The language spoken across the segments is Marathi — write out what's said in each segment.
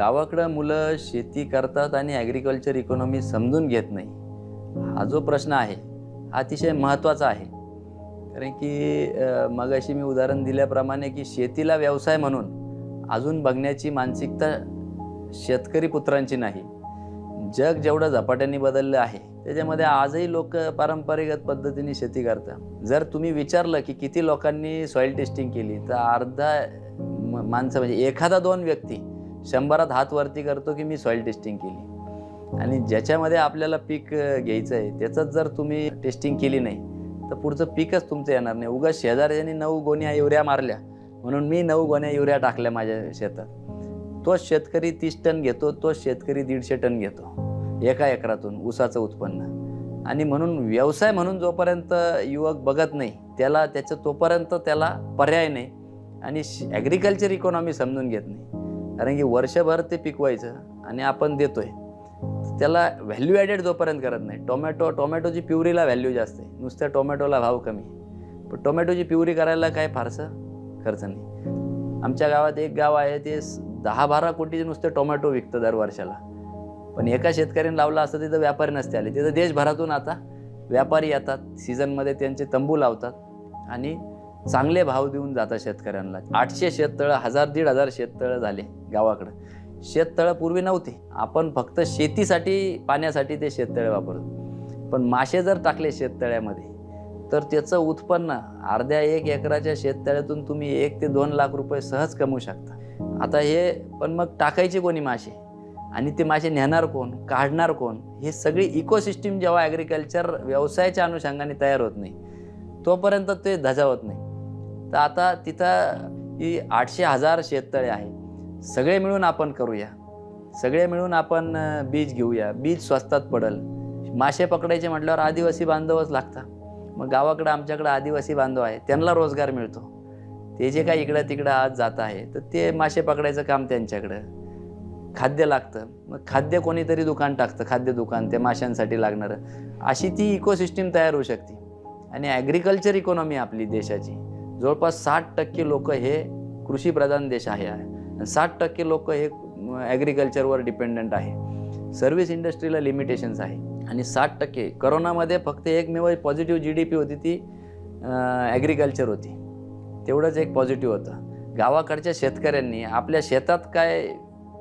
गावाकडं मुलं शेती करतात आणि ॲग्रिकल्चर इकॉनॉमी समजून घेत नाही. हा जो प्रश्न आहे हा अतिशय महत्त्वाचा आहे. कारण की मगाशी मी उदाहरण दिल्याप्रमाणे की शेतीला व्यवसाय म्हणून अजून बघण्याची मानसिकता शेतकरी पुत्रांची नाही. जग जेवढं झपाट्याने बदललं आहे त्याच्यामध्ये आजही लोक पारंपरिक पद्धतीने शेती करतात. जर तुम्ही विचारलं की किती लोकांनी सॉईल टेस्टिंग केली तर अर्धा म- माणसं म्हणजे एखादा दोन व्यक्ती शंभरात हात वरती करतो की मी सॉईल टेस्टिंग केली. आणि ज्याच्यामध्ये आपल्याला पीक घ्यायचं आहे त्याचंच जर तुम्ही टेस्टिंग केली नाही तर पुढचं पीकच तुमचं येणार नाही. उगा शेजाऱ्याने नऊ गोण्या युऱ्या मारल्या म्हणून मी नऊ गोण्या युऱ्या टाकल्या माझ्या शेतात. तोच शेतकरी तीस टन घेतो तोच शेतकरी दीडशे टन घेतो एका एकरातून ऊसाचं उत्पन्न. आणि म्हणून व्यवसाय म्हणून जोपर्यंत युवक बघत नाही त्याला त्याचं तोपर्यंत त्याला पर्याय नाही. आणि ॲग्रिकल्चर इकॉनॉमी समजून घेत नाही. कारण की वर्षभर ते पिकवायचं आणि आपण देतोय. त्याला व्हॅल्यू ॲडेड जोपर्यंत करत नाही. टोमॅटो टोमॅटोची प्युरीला व्हॅल्यू जास्त आहे. नुसत्या टोमॅटोला भाव कमी पण टोमॅटोची प्युरी करायला काय फारसं खर्च नाही. आमच्या गावात एक गाव आहे ते दहा बारा कोटीचे नुसते टोमॅटो विकतं दर वर्षाला पण एका शेतकऱ्याने लावलं असतं तिथं व्यापारी नसते आले. तिथं देशभरातून आता व्यापारी येतात. सीझनमध्ये त्यांचे तंबू लावतात आणि चांगले भाव देऊन जातात शेतकऱ्यांना. आठशे शेततळं हजार दीड हजार शेततळं झाले गावाकडं. शेततळं पूर्वी नव्हते. आपण फक्त शेतीसाठी पाण्यासाठी ते शेततळे वापरतो पण मासे जर टाकले शेततळ्यामध्ये तर त्याचं उत्पन्न अर्ध्या एक एकराच्या शेततळ्यातून तुम्ही एक ते दोन लाख रुपये सहज कमवू शकता. आता हे पण मग टाकायचे कोणी मासे? आणि ते मासे नेणार कोण? काढणार कोण? हे सगळी इकोसिस्टीम जेव्हा ॲग्रिकल्चर व्यवसायाच्या अनुषंगाने तयार होत नाही तोपर्यंत ते धजावत नाही. तर आता तिथं ही आठशे हजार शेततळे आहे सगळे मिळून आपण करूया. सगळे मिळून आपण बीज घेऊया. बीज स्वस्तात पडल. मासे पकडायचे म्हटल्यावर आदिवासी बांधवच लागतात. मग गावाकडं आमच्याकडं आदिवासी बांधव आहे त्यांना रोजगार मिळतो. ते जे काही इकडं तिकडं आज जात आहे तर ते मासे पकडायचं काम त्यांच्याकडं. खाद्य लागतं. मग खाद्य कोणीतरी दुकान टाकतं. खाद्य दुकान ते माशांसाठी लागणारं. अशी ती इकोसिस्टीम तयार होऊ शकते. आणि ॲग्रिकल्चर इकॉनॉमी आपली देशाची. जवळपास साठ टक्के लोक हे कृषीप्रधान देश आहे. साठ टक्के लोक हे ॲग्रिकल्चरवर डिपेंडंट आहे. सर्व्हिस इंडस्ट्रीला लिमिटेशन्स आहे. आणि साठ टक्के करोनामध्ये फक्त एकमेव पॉझिटिव्ह जी डी पी होती ती ॲग्रिकल्चर होती. तेवढंच एक पॉझिटिव्ह होतं. गावाकडच्या शेतकऱ्यांनी आपल्या शेतात काय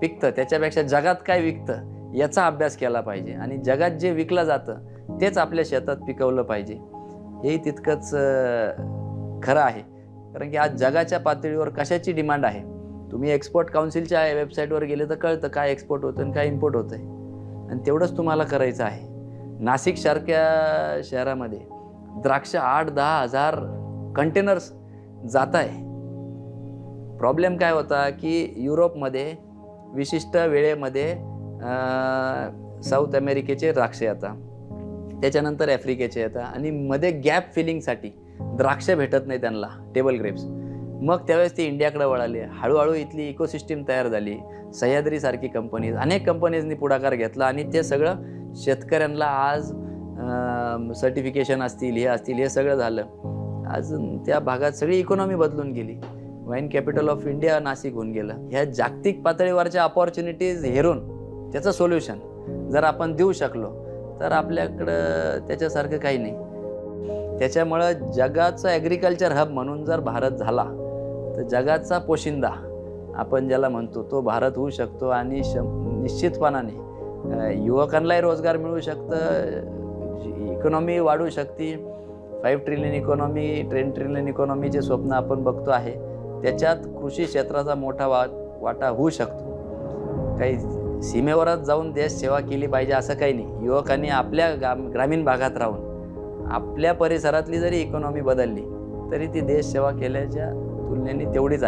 पिकतं त्याच्यापेक्षा जगात काय विकतं याचा अभ्यास केला पाहिजे. आणि जगात जे विकलं जातं तेच आपल्या शेतात पिकवलं पाहिजे. हे तितकंच खरं आहे. कारण की आज जगाच्या पातळीवर कशाची डिमांड आहे? तुम्ही एक्सपोर्ट काउन्सिलच्या वेबसाईटवर गेले तर कळतं काय एक्सपोर्ट होतं आणि काय इम्पोर्ट होतं आहे आणि तेवढंच तुम्हाला करायचं आहे. नाशिकसारख्या शहरामध्ये द्राक्ष आठ दहा हजार कंटेनर्स जात आहे. प्रॉब्लेम काय होता की युरोपमध्ये विशिष्ट वेळेमध्ये साऊथ अमेरिकेचे द्राक्ष येतात. त्याच्यानंतर आफ्रिकेचे येतात. आणि मध्ये गॅप फिलिंगसाठी द्राक्ष भेटत नाही त्यांना टेबल ग्रेप्स मग त्यावेळेस ते इंडियाकडे वळाले. हळूहळू इथली इकोसिस्टीम तयार झाली. सह्याद्रीसारखी कंपनीज अनेक कंपनीजनी पुढाकार घेतला आणि ते सगळं शेतकऱ्यांना आज सर्टिफिकेशन असतील हे असतील हे सगळं झालं. आज त्या भागात सगळी इकॉनॉमी बदलून गेली. Wine capital of India Nashik होऊन गेलं. ह्या जागतिक पातळीवरच्या अपॉर्च्युनिटीज हेरून त्याचं सोल्युशन जर आपण देऊ शकलो तर आपल्याकडं त्याच्यासारखं काही नाही. त्याच्यामुळं जगाचं ॲग्रिकल्चर हब म्हणून जर भारत झाला तर जगाचा पोशिंदा आपण ज्याला म्हणतो तो भारत होऊ शकतो आणि श निश्चितपणाने युवकांनाही रोजगार मिळू शकतं इकॉनॉमी वाढू शकते. Five trillion economy ten trillion इकॉनॉमीचे स्वप्न आपण बघतो आहे त्याच्यात कृषी क्षेत्राचा मोठा वा वाटा होऊ शकतो. काही सीमेवरच जाऊन देश सेवा केली पाहिजे असं काही नाही. युवकांनी आपल्या गाम ग्रामीण भागात राहून आपल्या परिसरातली जरी इकॉनॉमी बदलली तरी ती देश सेवा केल्याच्या तुलनेने तेवढीच